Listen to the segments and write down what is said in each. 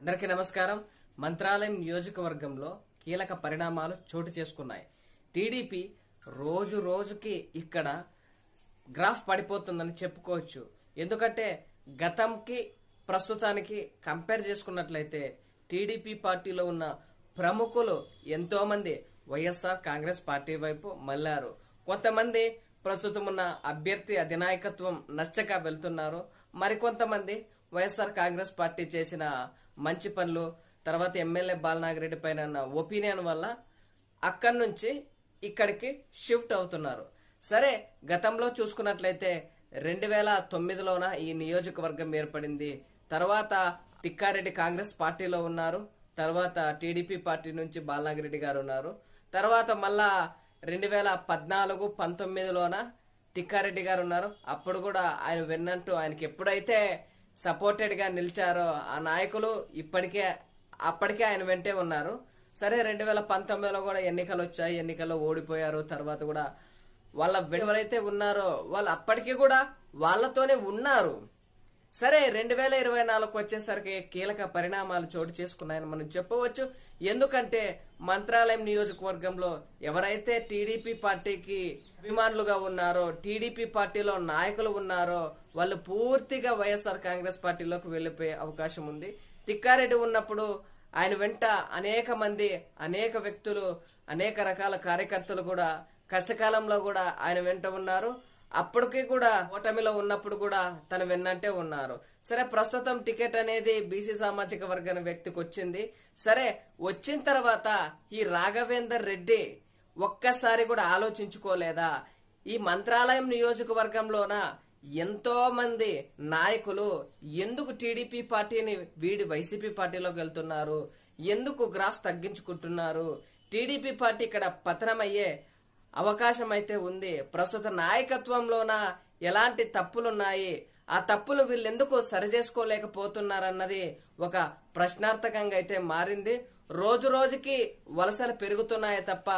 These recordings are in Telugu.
అందరికీ నమస్కారం. మంత్రాలయం నియోజకవర్గంలో కీలక పరిణామాలు చోటు చేసుకున్నాయి. టీడీపీ రోజు రోజుకి ఇక్కడ గ్రాఫ్ పడిపోతుందని చెప్పుకోవచ్చు. ఎందుకంటే గతంకి ప్రస్తుతానికి కంపేర్ చేసుకున్నట్లయితే టీడీపీ పార్టీలో ఉన్న ప్రముఖులు ఎంతోమంది వైఎస్ఆర్ కాంగ్రెస్ పార్టీ వైపు మళ్ళారు. కొంతమంది ప్రస్తుతం ఉన్న అభ్యర్థి అధినాయకత్వం నచ్చక వెళ్తున్నారు. మరికొంతమంది వైఎస్ఆర్ కాంగ్రెస్ పార్టీ చేసిన మంచి పనులు తర్వాత ఎమ్మెల్యే బాలనాగిరెడ్డి పైన ఉన్న ఒపీనియన్ వల్ల అక్కడి నుంచి ఇక్కడికి షిఫ్ట్ అవుతున్నారు. సరే గతంలో చూసుకున్నట్లయితే రెండు వేల తొమ్మిదిలోన ఈ నియోజకవర్గం ఏర్పడింది. తర్వాత తిక్కారెడ్డి కాంగ్రెస్ పార్టీలో ఉన్నారు. తర్వాత టీడీపీ పార్టీ నుంచి బాలనాగిరెడ్డి గారు ఉన్నారు. తర్వాత మళ్ళా రెండు వేల పద్నాలుగు పంతొమ్మిదిలోన తిక్కారెడ్డి గారు ఉన్నారు. అప్పుడు కూడా ఆయన విన్నట్టు ఆయనకి ఎప్పుడైతే సపోర్టెడ్గా నిలిచారో ఆ నాయకులు ఇప్పటికే అప్పటికే ఆయన వెంటే ఉన్నారు. సరే రెండు వేల పంతొమ్మిదిలో కూడా ఎన్నికలు వచ్చాయి ఎన్నికల్లో ఓడిపోయారు తర్వాత కూడా వాళ్ళ ఎవరైతే ఉన్నారో వాళ్ళు అప్పటికి కూడా వాళ్ళతోనే ఉన్నారు. సరే రెండు వేల ఇరవై నాలుగు వచ్చేసరికి కీలక పరిణామాలు చోటు చేసుకున్నాయని మనం చెప్పవచ్చు. ఎందుకంటే మంత్రాలయం నియోజకవర్గంలో ఎవరైతే టీడీపీ పార్టీకి అభిమానులుగా ఉన్నారో టీడీపీ పార్టీలో నాయకులు ఉన్నారో వాళ్ళు పూర్తిగా వైఎస్ఆర్ కాంగ్రెస్ పార్టీలోకి వెళ్ళిపోయే అవకాశం ఉంది. తిక్కారెడ్డి ఉన్నప్పుడు ఆయన వెంట అనేక మంది అనేక వ్యక్తులు అనేక రకాల కార్యకర్తలు కూడా కష్టకాలంలో కూడా ఆయన వెంట ఉన్నారు. అప్పటికి కూడా ఓటమిలో ఉన్నప్పుడు కూడా తను వెన్నంటే ఉన్నారు. సరే ప్రస్తుతం టికెట్ అనేది బీసీ సామాజిక వర్గం వ్యక్తికి వచ్చింది. సరే వచ్చిన తర్వాత ఈ రాఘవేందర్ రెడ్డి ఒక్కసారి కూడా ఆలోచించుకోలేదా? ఈ మంత్రాలయం నియోజకవర్గంలోన ఎంతో మంది నాయకులు ఎందుకు టీడీపీ పార్టీని వీడి వైసీపీ పార్టీలోకి వెళ్తున్నారు? ఎందుకు గ్రాఫ్ తగ్గించుకుంటున్నారు? టీడీపీ పార్టీ ఇక్కడ పతనమయ్యే అవకాశం అయితే ఉంది. ప్రస్తుత నాయకత్వంలోన ఎలాంటి తప్పులున్నాయి? ఆ తప్పులు వీళ్ళెందుకు సరిచేసుకోలేకపోతున్నారన్నది ఒక ప్రశ్నార్థకంగా అయితే మారింది. రోజు రోజుకి వలసలు పెరుగుతున్నాయి తప్ప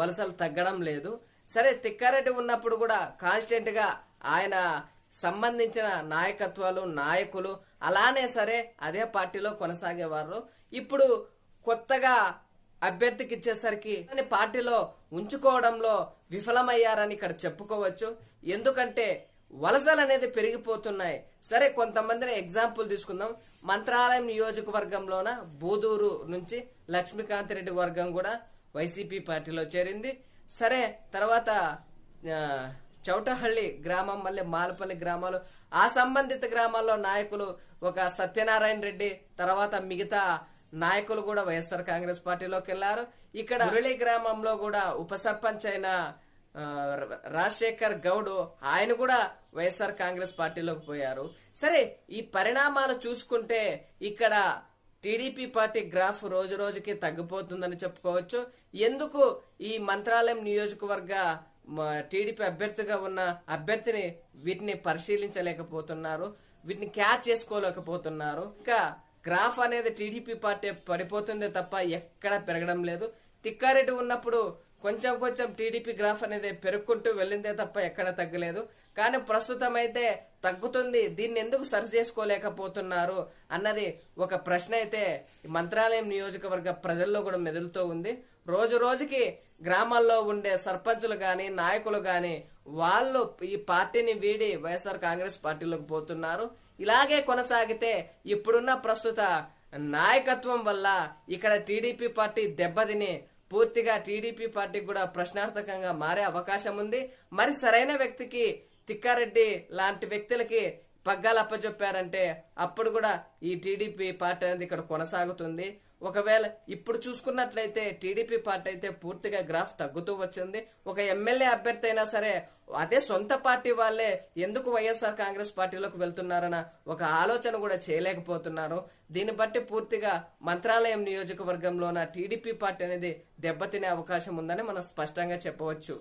వలసలు తగ్గడం లేదు. సరే తిక్కారెడ్డి ఉన్నప్పుడు కూడా కాన్స్టెంట్గా ఆయన సంబంధించిన నాయకత్వాలు నాయకులు అలానే సరే అదే పార్టీలో కొనసాగేవారు. ఇప్పుడు కొత్తగా అభ్యర్థికి ఇచ్చేసరికి అతని పార్టీలో ఉంచుకోవడంలో విఫలమయ్యారని ఇక్కడ చెప్పుకోవచ్చు. ఎందుకంటే వలసలు అనేది పెరిగిపోతున్నాయి. సరే కొంతమందిని ఎగ్జాంపుల్ తీసుకుందాం. మంత్రాలయం నియోజకవర్గంలోన బూదూరు నుంచి లక్ష్మీకాంత్ రెడ్డి వర్గం కూడా వైసీపీ పార్టీలో చేరింది. సరే తర్వాత చౌటహళ్ళి గ్రామం మళ్ళీ మాలపల్లి గ్రామాలు ఆ సంబంధిత గ్రామాల్లో నాయకులు ఒక సత్యనారాయణ రెడ్డి తర్వాత మిగతా నాయకులు కూడా వైఎస్ఆర్ కాంగ్రెస్ పార్టీలోకి వెళ్ళారు ఇక్కడ మురళి గ్రామంలో కూడా ఉప సర్పంచ్ అయిన రాజశేఖర్ గౌడ్ ఆయన కూడా వైఎస్ఆర్ కాంగ్రెస్ పార్టీలోకి పోయారు. సరే ఈ పరిణామాలు చూసుకుంటే ఇక్కడ టీడీపీ పార్టీ గ్రాఫ్ రోజు రోజుకి తగ్గిపోతుందని చెప్పుకోవచ్చు. ఎందుకు ఈ మంత్రాలయం నియోజకవర్గ మ- టీడీపీ అభ్యర్థిగా ఉన్న అభ్యర్థిని వీటిని పరిశీలించలేకపోతున్నారు. వీటిని క్యాచ్ చేసుకోలేకపోతున్నారు. ఇంకా గ్రాఫ్ అనేది టీడీపీ పార్టీ పడిపోతుందే తప్ప ఎక్కడ పెరగడం లేదు. తిక్కారెడ్డి ఉన్నప్పుడు కొంచెం కొంచెం టీడీపీ గ్రాఫ్ అనేది పెరుక్కుంటూ వెళ్ళిందే తప్ప ఎక్కడ తగ్గలేదు. కానీ ప్రస్తుతం అయితే తగ్గుతుంది. దీన్ని ఎందుకు సరి చేసుకోలేకపోతున్నారు అన్నది ఒక ప్రశ్న అయితే ఈ మంత్రాలయం నియోజకవర్గ ప్రజల్లో కూడా మెదులుతూ ఉంది. రోజు రోజుకి గ్రామాల్లో ఉండే సర్పంచులు కానీ నాయకులు కానీ వాళ్ళు ఈ పార్టీని వీడి వైఎస్ఆర్ కాంగ్రెస్ పార్టీలోకి పోతున్నారు. ఇలాగే కొనసాగితే ఇప్పుడున్న ప్రస్తుత నాయకత్వం వల్ల ఇక్కడ టీడీపీ పార్టీ దెబ్బతిని పూర్తిగా టీడీపీ పార్టీకి కూడా ప్రశ్నార్థకంగా మారే అవకాశం ఉంది. మరి సరైన వ్యక్తికి తిక్కారెడ్డి లాంటి వ్యక్తులకి పగ్గాలు అప్పచెప్పారంటే అప్పుడు కూడా ఈ టీడీపీ పార్టీ అనేది ఇక్కడ కొనసాగుతుంది. ఒకవేళ ఇప్పుడు చూసుకున్నట్లయితే టీడీపీ పార్టీ అయితే పూర్తిగా గ్రాఫ్ తగ్గుతూ వచ్చింది. ఒక ఎమ్మెల్యే అభ్యర్థి అయినా సరే అదే సొంత పార్టీ వాళ్ళే ఎందుకు వైఎస్ఆర్ కాంగ్రెస్ పార్టీలోకి వెళ్తున్నారన్న ఒక ఆలోచన కూడా చేయలేకపోతున్నారు. దీన్ని బట్టి పూర్తిగా మంత్రాలయం నియోజకవర్గంలోన టీడీపీ పార్టీ అనేది దెబ్బతినే అవకాశం ఉందని మనం స్పష్టంగా చెప్పవచ్చు.